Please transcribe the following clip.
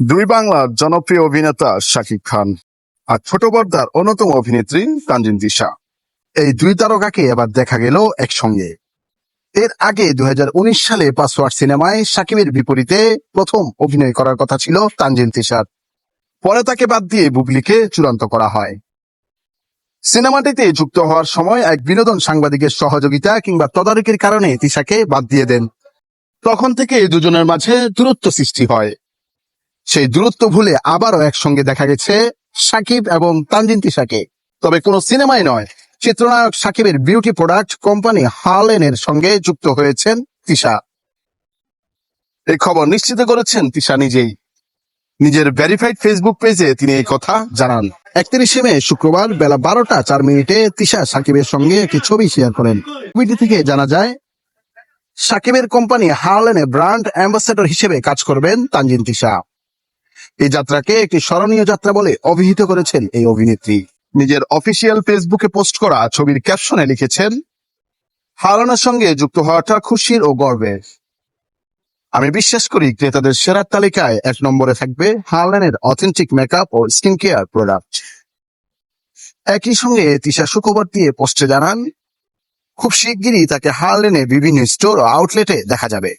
দুই বাংলার জনপ্রিয় অভিনেতা শাকিব খান আর ছোট পর্দার অন্যতম অভিনেত্রী তানজিন তিশা এই দুই তারকাকে এবার দেখা গেল একসঙ্গে। এর আগে দুই হাজার উনিশ সালে পাসওয়ার্ড সিনেমায় শাকিবের বিপরীতে প্রথম অভিনয় করার কথা ছিল তানজিন তিশার পরে তাকে বাদ দিয়ে বুবলিকে চূড়ান্ত করা হয়। সিনেমাটিতে যুক্ত হওয়ার সময় এক বিনোদন সাংবাদিকের সহযোগিতা কিংবা তদারকির কারণে তিশাকে বাদ দিয়ে দেন। তখন থেকে দুজনের মাঝে দূরত্ব সৃষ্টি হয়। সেই দূরত্ব ভুলে আবারও একসঙ্গে দেখা গেছে সাকিব এবং তানজিন তিশাকে। তবে কোনো সিনেমায় নয়, চিত্রনায়ক সাকিবের বিউটি প্রোডাক্ট কোম্পানি হালেনের সঙ্গে যুক্ত হয়েছেন তিশা। এই খবর নিশ্চিত করেছেন তিশা নিজেই। নিজের ভেরিফাইড ফেসবুক পেজে তিনি এই কথা জানান। একত্রিশে মে, শুক্রবার বেলা বারোটা চার মিনিটে তিশা সাকিবের সঙ্গে একটি ছবি শেয়ার করেন। ছবিটি থেকে জানা যায়, সাকিবের কোম্পানি হার্লেনে ব্র্যান্ড অ্যাম্বাসেডর হিসেবে কাজ করবেন তানজিন তিশা। এই যাত্রাকে একটি স্মরণীয় যাত্রা বলে অভিহিত করেছেন এই অভিনেত্রী। নিজের অফিসিয়াল ফেসবুকে পোস্ট করা ছবির ক্যাপশনে লিখেছেন, হারানোর সঙ্গে যুক্ত হওয়াটা খুশির ও গর্বের। আমি বিশ্বাস করি ক্রেতাদের সেরার তালিকায় এক নম্বরে থাকবে হার্লেনের অথেন্টিক মেকআপ ও স্কিন কেয়ার প্রোডাক্ট। একই সঙ্গে তিশা সুখবর দিয়ে পোস্টে জানান, খুব শিগগিরই তাকে হারলেনে বিভিন্ন স্টোর ও আউটলেটে দেখা যাবে।